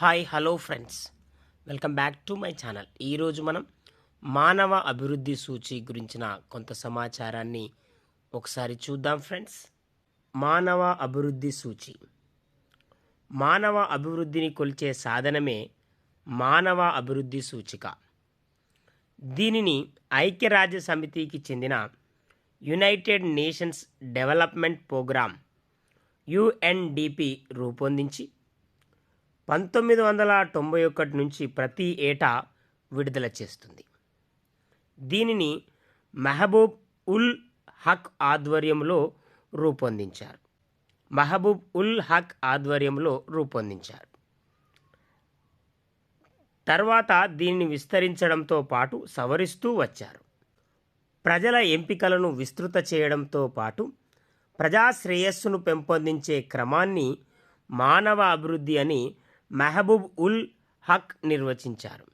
Hi hello friends. Welcome back to my channel. ఈరోజు మనం మానవ అభివృద్ధి సూచి గురించిన కొంత సమాచారాన్ని ఒకసారి చూద్దాం ఫ్రెండ్స్. మానవ అభివృద్ధి సూచి. మానవ అభివృద్ధిని కొలిచే సాధనమే మానవ అభివృద్ధి సూచిక. దీనిని ఐక్యరాజ్య సమితికి చెందిన United Nations Development Programme UNDP రూపొందించి పంతొమ్మిది వందల తొంభై ఒకటి నుంచి ప్రతి ఏటా విడుదల చేస్తుంది. దీనిని మెహబూబ్ ఉల్ హక్ ఆధ్వర్యంలో రూపొందించారు. మహబూబ్ ఉల్ హక్ ఆధ్వర్యంలో రూపొందించారు. తర్వాత దీనిని విస్తరించడంతో పాటు సవరిస్తూ వచ్చారు. ప్రజల ఎంపికలను విస్తృత చేయడంతో పాటు ప్రజా శ్రేయస్సును పెంపొందించే క్రమాన్ని మానవ అభివృద్ధి అని మెహబూబ్ ఉల్ హక్ నిర్వచించారు.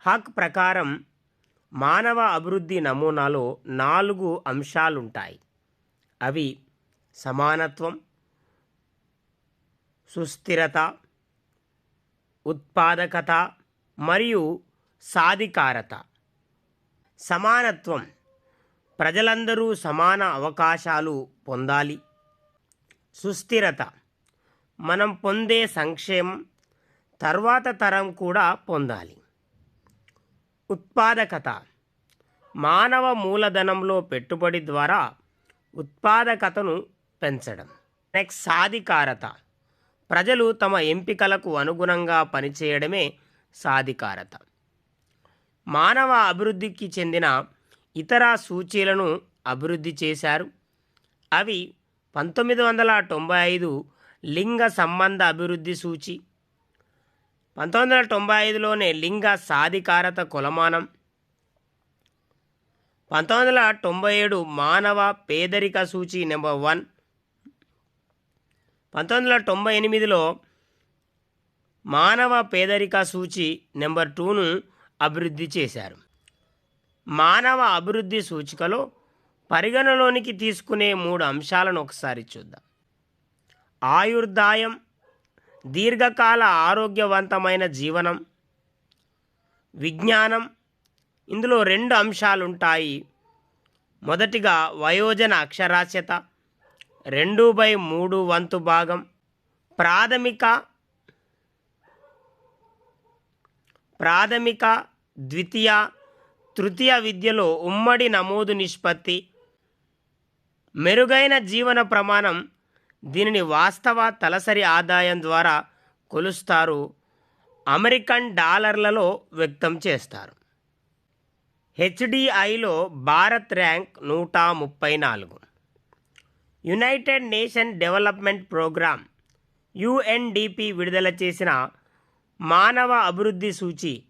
హక్ ప్రకారం మానవ అభివృద్ధి నమూనాలో నాలుగు అంశాలుంటాయి. అవి సమానత్వం సుస్థిరత ఉత్పాదకత మరియు సాధికారత. సమానత్వం ప్రజలందరూ సమాన అవకాశాలు పొందాలి. సుస్థిరత మనం పొందే సంక్షేమం తర్వాత తరం కూడా పొందాలి. ఉత్పాదకత. మానవ మూలధనంలో పెట్టుబడి ద్వారా ఉత్పాదకతను పెంచడం. నెక్స్ట్ సాధికారత. ప్రజలు తమ ఎంపికలకు అనుగుణంగా పనిచేయడమే సాధికారత. మానవ అభివృద్ధికి చెందిన ఇతర సూచీలను అభివృద్ధి చేశారు. అవి పంతొమ్మిది వందల తొంభై ఐదు లింగ సంబంధ అభివృద్ధి సూచి. పంతొమ్మిది వందల తొంభై ఐదులోనే లింగ సాధికారత కొలమానం. పంతొమ్మిది వందల తొంభై ఏడు మానవ పేదరిక సూచి నెంబర్ వన్. పంతొమ్మిది వందల తొంభై ఎనిమిదిలో మానవ పేదరిక సూచి నెంబర్ టూను అభివృద్ధి చేశారు. మానవ అభివృద్ధి సూచికలో పరిగణలోనికి తీసుకునే మూడు అంశాలను ఒకసారి చూద్దాం. ఆయుర్దాయం దీర్ఘకాల ఆరోగ్యవంతమైన జీవనం విజ్ఞానం. ఇందులో రెండు అంశాలు ఉంటాయి మొదటిగా వయోజన అక్షరాస్యత రెండు బై మూడు వంతు భాగం. ప్రాథమిక ప్రాథమిక ద్వితీయ తృతీయ విద్యలో ఉమ్మడి నమోదు నిష్పత్తి. మెరుగైన జీవన ప్రమాణం దీనిని వాస్తవ తలసరి ఆదాయం ద్వారా కొలుస్తారు. అమెరికన్ డాలర్లలో వ్యక్తం చేస్తారు. హెచ్డిఐలో భారత్ ర్యాంక్ నూట ముప్పై నాలుగు. United Nation Development Programme UNDP విడుదల చేసిన మానవ అభివృద్ధి సూచి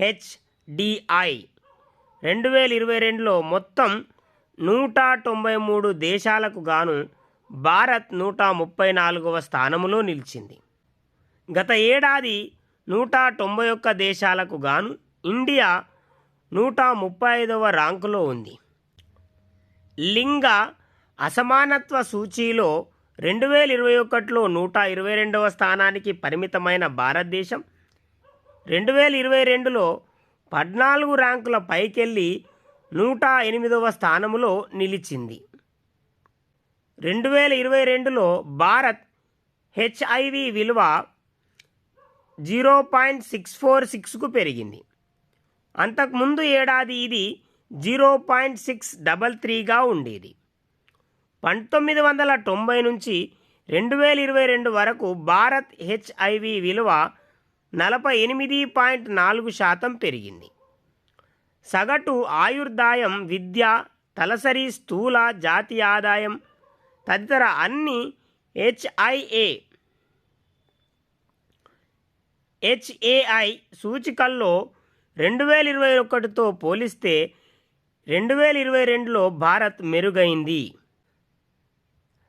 హెచ్డిఐ రెండు వేల ఇరవై రెండులో మొత్తం నూట తొంభై మూడు దేశాలకు గాను భారత్ నూట ముప్పై నాలుగవ స్థానములో నిలిచింది. గత ఏడాది నూట తొంభై ఒక్క దేశాలకు గాను ఇండియా నూట ముప్పై ఐదవ ర్యాంకులో ఉంది. లింగ అసమానత్వ సూచీలో రెండు వేల ఇరవై ఒకటిలో నూట ఇరవై రెండవ స్థానానికి పరిమితమైన భారతదేశం రెండు వేల ఇరవై రెండులో పద్నాలుగు ర్యాంకుల పైకెళ్ళి నూట ఎనిమిదవ స్థానములో నిలిచింది. రెండు వేల ఇరవై రెండులో భారత్ హెచ్ఐవి విలువ జీరో పాయింట్ సిక్స్ ఫోర్ సిక్స్కు పెరిగింది. అంతకుముందు ఏడాది ఇది జీరో పాయింట్ సిక్స్ డబల్ త్రీగా ఉండేది. పంతొమ్మిది వందల తొంభై నుంచి రెండు వేల ఇరవై రెండు వరకు భారత్ హెచ్ఐవి విలువ నలభై ఎనిమిది పాయింట్ నాలుగు శాతం పెరిగింది. సగటు ఆయుర్దాయం విద్య తలసరి స్థూల జాతీయ ఆదాయం తదితర అన్ని హెచ్ఐఏ హెచ్ఏఐ సూచికల్లో రెండు వేల ఇరవై ఒకటితో పోలిస్తే రెండు వేల ఇరవై రెండులో భారత్ మెరుగైంది.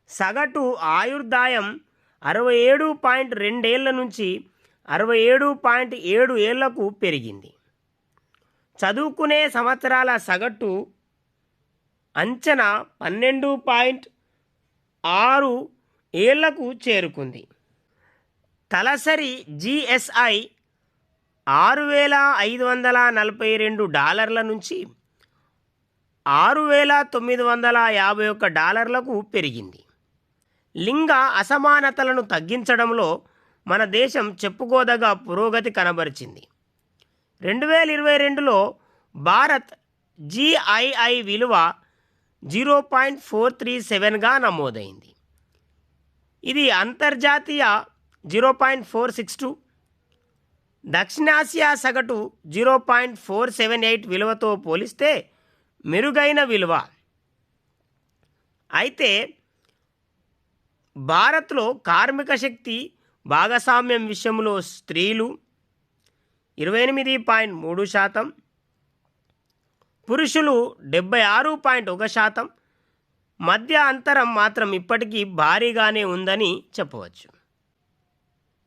సగటు ఆయుర్దాయం అరవై ఏడు పాయింట్ రెండేళ్ళ నుంచి అరవై ఏడు పాయింట్ ఏడు ఏళ్ళకు పెరిగింది. చదువుకునే సంవత్సరాల సగటు అంచనా పన్నెండు పాయింట్ ఆరు ఏళ్ళకు చేరుకుంది. తలసరి జిఎస్ఐ ఆరు వేల ఐదు వందల నలభై రెండు డాలర్ల నుంచి ఆరు వేల తొమ్మిది వందల యాభై ఒక్క డాలర్లకు పెరిగింది. లింగ అసమానతలను తగ్గించడంలో మన దేశం చెప్పుకోదగ పురోగతి కనబరిచింది. రెండు వేల ఇరవై రెండులో భారత్ జిఐఐ విలువ జీరో పాయింట్ ఫోర్ త్రీ సెవెన్గా నమోదైంది. ఇది అంతర్జాతీయ zero point four six two దక్షిణాసియా సగటు zero point four seven eight విలువతో పోలిస్తే మెరుగైన విలువ. అయితే భారత్లో కార్మిక శక్తి భాగస్వామ్యం విషయంలో స్త్రీలు ఇరవై ఎనిమిది పాయింట్ మూడు శాతం పురుషులు డెబ్బై ఆరు పాయింట్ ఒక శాతం మధ్య అంతరం మాత్రం ఇప్పటికీ భారీగానే ఉందని చెప్పవచ్చు.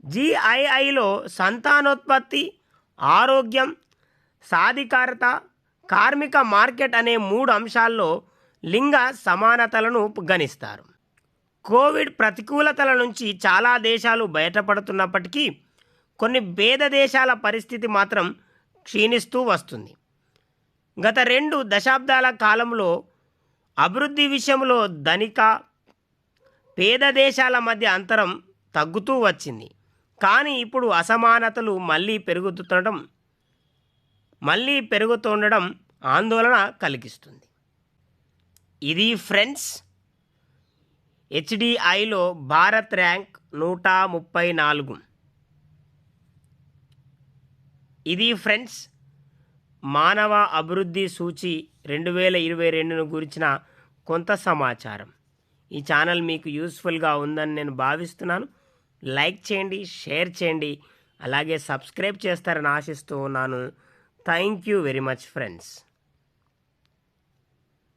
జిఐఐలో సంతానోత్పత్తి ఆరోగ్యం సాధికారత కార్మిక మార్కెట్ అనే మూడు అంశాల్లో లింగ సమానతలను గణిస్తారు. కోవిడ్ ప్రతికూలతల నుంచి చాలా దేశాలు బయటపడుతున్నప్పటికీ కొన్ని పేద దేశాల పరిస్థితి మాత్రం క్షీణిస్తూ వస్తుంది. గత రెండు దశాబ్దాల కాలంలో అభివృద్ధి విషయంలో ధనిక పేద దేశాల మధ్య అంతరం తగ్గుతూ వచ్చింది. కానీ ఇప్పుడు అసమానతలు మళ్ళీ పెరుగుతుండటం మళ్ళీ పెరుగుతుండడం ఆందోళన కలిగిస్తుంది. ఇది ఫ్రెండ్స్ హెచ్డిఐలో భారత్ ర్యాంక్ నూట ముప్పై నాలుగు. ఇది ఫ్రెండ్స్ మానవ అభివృద్ధి సూచి రెండు వేల ఇరవై రెండును గురించిన కొంత సమాచారం. ఈ ఛానల్ మీకు యూస్ఫుల్గా ఉందని నేను భావిస్తున్నాను. లైక్ చేయండి షేర్ చేయండి అలాగే సబ్స్క్రైబ్ చేస్తారని ఆశిస్తూ ఉన్నాను. Thank you very much friends.